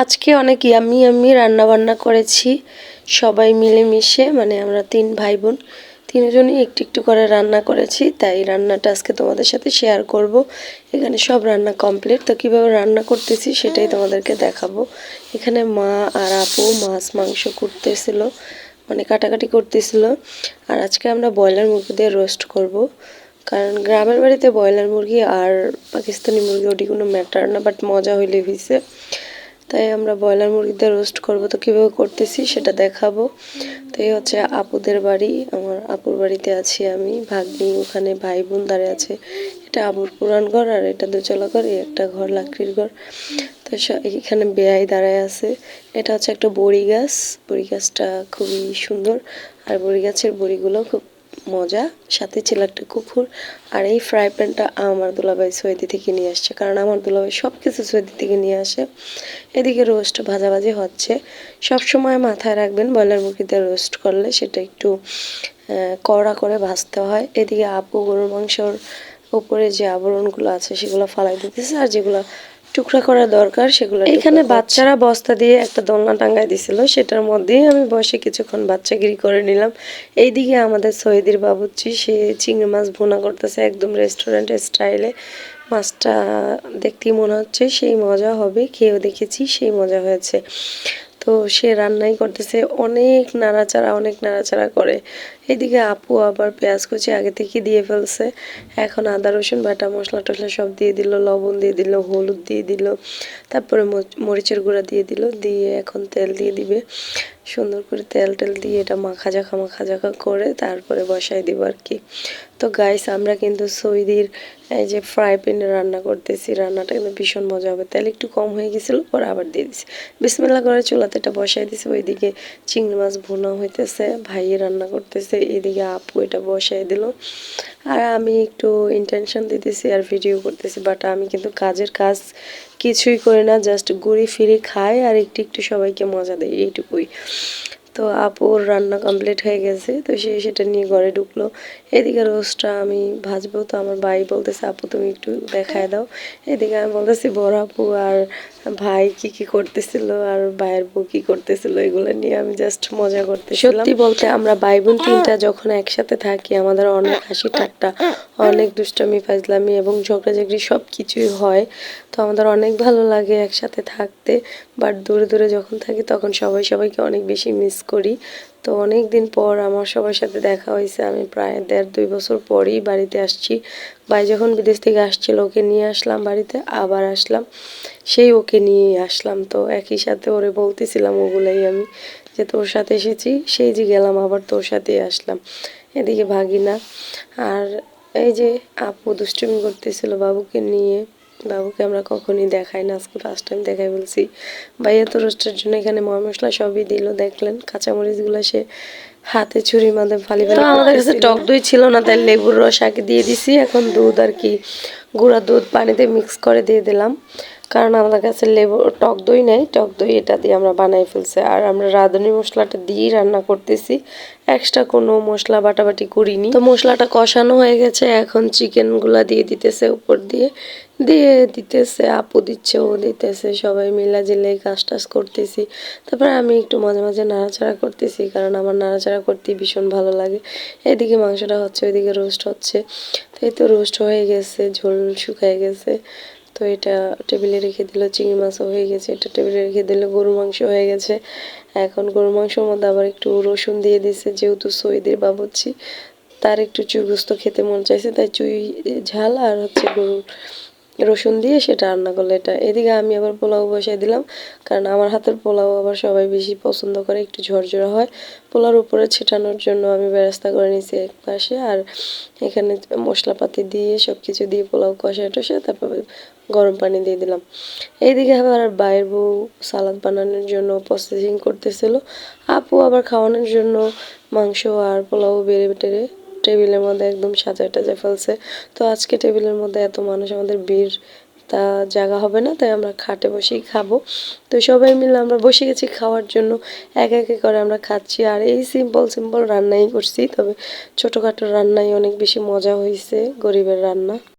আজকে অনেক yummy yummy রান্না বান্না করেছি। সবাই মিলেমিশে মানে আমরা তিন ভাই বোন তিনজনই একটু একটু করে রান্না করেছি, তাই রান্নাটা আজকে তোমাদের সাথে শেয়ার করব। এখানে সব রান্না কমপ্লিট তো কীভাবে রান্না করতেছি সেটাই তোমাদেরকে দেখাবো। এখানে মা আর আপু মাছ, মাংস করতেছিল মানে কাটাকাটি করতেছিল। আর আজকে আমরা ব্রয়লার মুরগি দিয়ে রোস্ট করব। কারণ গ্রামের বাড়িতে ব্রয়লার মুরগি আর পাকিস্তানি মুরগি ওটি কোনো ম্যাটার না বাট মজা হইলে হয়েছে তাই আমরা ব্রয়লার মুরগিতে রোস্ট করব। তো কীভাবে করতেছি সেটা দেখাবো। তো এই হচ্ছে আপুদের বাড়ি। আমার আপুর বাড়িতে আছি আমি, ভাগ্নি, ওখানে ভাই বোন দাঁড়িয়ে আছে। এটা আপুর পুরান ঘর আর এটা দোতলা ঘর, এই একটা ঘর, লাকড়ির ঘর। তো এখানে বেয়াই দাঁড়ায় আছে। এটা হচ্ছে একটা বড়ি গাছ। বড়ি গাছটা খুবই সুন্দর। আর বড়ি গাছের বড়িগুলো খুব মজা, সাথে ছিল একটা কুকুর আর এই ফ্রাই প্যানটা আমার দুলাভাই সৌদি থেকে নিয়ে আসছে। কারণ আমার দুলাভাই সব কিছু সৌদি থেকে নিয়ে আসে। এদিকে রোস্ট ভাজাভাজি হচ্ছে। সব সময় মাথায় রাখবেন ব্রয়লার মুরগিতে রোস্ট করলে সেটা একটু কড়া করে ভাজতে হয়। এদিকে আপু গরুর মাংসর উপরে যে আবরণগুলো আছে সেগুলো ফালাই দিতেছে আর যেগুলো টুকরা করা দরকার সেগুলো এখানে বাচ্চারা বস্তা দিয়ে একটা দোলনা টাঙ্গাই দিছিল সেটার মধ্যেই আমি বসে কিছুক্ষণ বাচ্চাগিরি করে নিলাম। এইদিকে আমাদের সৈদির বাবুচ্চি সে চিংড়ি মাছ ভুনা করতেছে একদম রেস্টুরেন্ট স্টাইলে মাছটা দেখতেই মনে হচ্ছে সেই মজা হবে খেয়েও দেখেছি সেই মজা হয়েছে। তো সে রান্নাই করতেছে অনেক নাড়াচাড়া অনেক নাড়াচাড়া করে। এদিকে আপু আবার পেঁয়াজ কুচি আগে থেকে দিয়ে ফেলছে। এখন আদা, রসুন, বাটা মশলা টশলা সব দিয়ে দিল, লবণ দিয়ে দিল, হলুদ দিয়ে দিল, তারপরে মরিচের গুঁড়া দিয়ে দিল, দিয়ে এখন তেল দিয়ে দিবে। সুন্দর করে তেল টেল দিয়ে এটা মাখা জাখা মাখা জাখা করে তারপরে বসাই দিব আর কি। তো গাইস আমরা কিন্তু সৌদির এই যে ফ্রাই প্যানে রান্না করতেছি, রান্নাটা কিন্তু ভীষণ মজা হবে। তেল একটু কম হয়ে গেছিল, পরে আবার দিয়ে দিছি। বিসমেল্লা করে চুলাতে এটা বসাই দিছি, ওইদিকে চিংড়ি মাছ ভুনা হইতেছে, ভাইয়ে রান্না করতেছে এদিকে আপু এটা বসাই দিল। আর আমি একটু ইন্টেনশন দিতেছি আর ভিডিও করতেছি বাট আমি কিন্তু কাজের কাজ কিছুই করি না জাস্ট ঘুরি ফিরে খাই আর একটু একটু সবাইকে মজা দেয় এইটুকুই। তো আপুর রান্না কমপ্লিট হয়ে গেছে, তো সে সেটা নিয়ে ঘরে ঢুকলো। এদিকে রোস্টটা আমি ভাজবো, তো আমার ভাই বলতেছে, আপু, তুমি একটু দেখায় দাও। এদিকে আমি বলতেছি, বড় আপু, আর ভাই কি কি করতেছিল, আর ভাইয়ের বউ কি করতেছিল, এগুলো নিয়ে আমি জাস্ট মজা করতে সত্যি বলতে আমরা ভাই বোন তিনটা যখন একসাথে থাকি, আমাদের অনেক হাসি ঠাট্টা, অনেক দুষ্টামি, ফাজলামি এবং ঝগড়াঝাগড়ি সব কিছুই হয়। তো আমাদের অনেক ভালো লাগে একসাথে থাকতে বাট দূরে দূরে যখন থাকি, তখন সবাই সবাইকে অনেক বেশি মিস করি। তো অনেক দিন পর আমার সবার সাথে দেখা হয়েছে। আমি প্রায় দেড় দুই বছর পরই বাড়িতে আসছি। ভাই যখন বিদেশ থেকে আসছিল, ওকে নিয়ে আসলাম বাড়িতে, আবার আসলাম। সেই ওকে নিয়ে আসলাম। তো একই সাথে ওরে বলতেছিলাম ওগুলাই আমি যে তোর সাথে এসেছি, সেই যে গেলাম, আবার তোর সাথে আসলাম। এদিকে ভাগিনা আর এই যে আপু দুষ্টুমি করতেছিল বাবুকে নিয়ে বাবুকে আমরা কখনই দেখাই না। আজকে ফার্স্ট টাইম দেখাই বলছি। ভাইয়া তো রোস্টের জন্য এখানে ময় মশলা সবই দিল দেখলেন? কাঁচামরিচগুলো সে হাতে ছুরি মাঝে ফালি তো আমাদের কাছে টক দই ছিল না তাই লেবুর রস আগে দিয়ে দিছি। এখন দুধ আর কি গুঁড়া দুধ পানিতে মিক্স করে দিয়ে দিলাম। কারণ আমাদের কাছে লেবু, টক দই নেই। টক দই এটা দিয়ে আমরা বানাই ফেলছি। আর আমরা রাঁধুনি মশলাটা দিয়েই রান্না করতেছি। এক্সট্রা কোনো মশলা বাটাবাটি করিনি। তো মশলাটা কষানো হয়ে গেছে। এখন চিকেনগুলা দিয়ে দিতেছে উপর দিয়ে। দিয়ে দিতেছে, আপু দিচ্ছে, ও দিতেছে। সবাই মিলা জিলে কাজ টাজ করতেছি। তারপরে আমি একটু মাঝে মাঝে নাড়াচাড়া করতেছি কারণ আমার নাড়াচাড়া করতে ভীষণ ভালো লাগে। এদিকে মাংসটা হচ্ছে, ওইদিকে রোস্ট হচ্ছে। তো এই তো রোস্ট হয়ে গেছে, ঝোল শুকায় গেছে। তো এটা টেবিলে রেখে দিল, চিংড়ি মাছও হয়ে গেছে। এটা টেবিলে রেখে দিল গরু মাংস হয়ে গেছে। এখন গরু মাংসের মধ্যে আবার একটু রসুন দিয়ে দিছে, যেহেতু সইদের বাবুচ্ছি তার একটু চুইগুস্ত খেতে মন চাইছে, তাই চুই ঝাল আর হচ্ছে গরুর রসুন দিয়ে সেটা রান্না করল। এটা এদিকে আমি আবার পোলাও বসাই দিলাম, কারণ আমার হাতের পোলাও আবার সবাই বেশি পছন্দ করে, একটু ঝরঝরা হয়। পোলার উপরে ছেটানোর জন্য আমি ব্যবস্থা করে নিয়েছি এক পাশে, আর এখানে মশলাপাতি দিয়ে সব কিছু দিয়ে পোলাও কষা টসে তারপর গরম পানি দিয়ে দিলাম। এইদিকে আবার বাইরের বউ সালাদ বানানোর জন্য প্রসেসিং করতেছিল। আপু আবার খাওয়ানোর জন্য মাংস আর পোলাও বেড়ে বেটেরে টেবিলের মধ্যে একদম সাজায় টাজা ফেলছে। তো আজকে টেবিলের মধ্যে এত মানুষ, আমাদের বীর তা জায়গা হবে না, তাই আমরা খাটে বসেই খাব। তো সবাই মিলে আমরা বসে গেছি খাওয়ার জন্য। এক একে করে আমরা খাচ্ছি আর এই সিম্পল সিম্পল রান্নাই করছি। তবে ছোটোখাটো রান্নাই অনেক বেশি মজা হয়েছে গরিবের রান্না।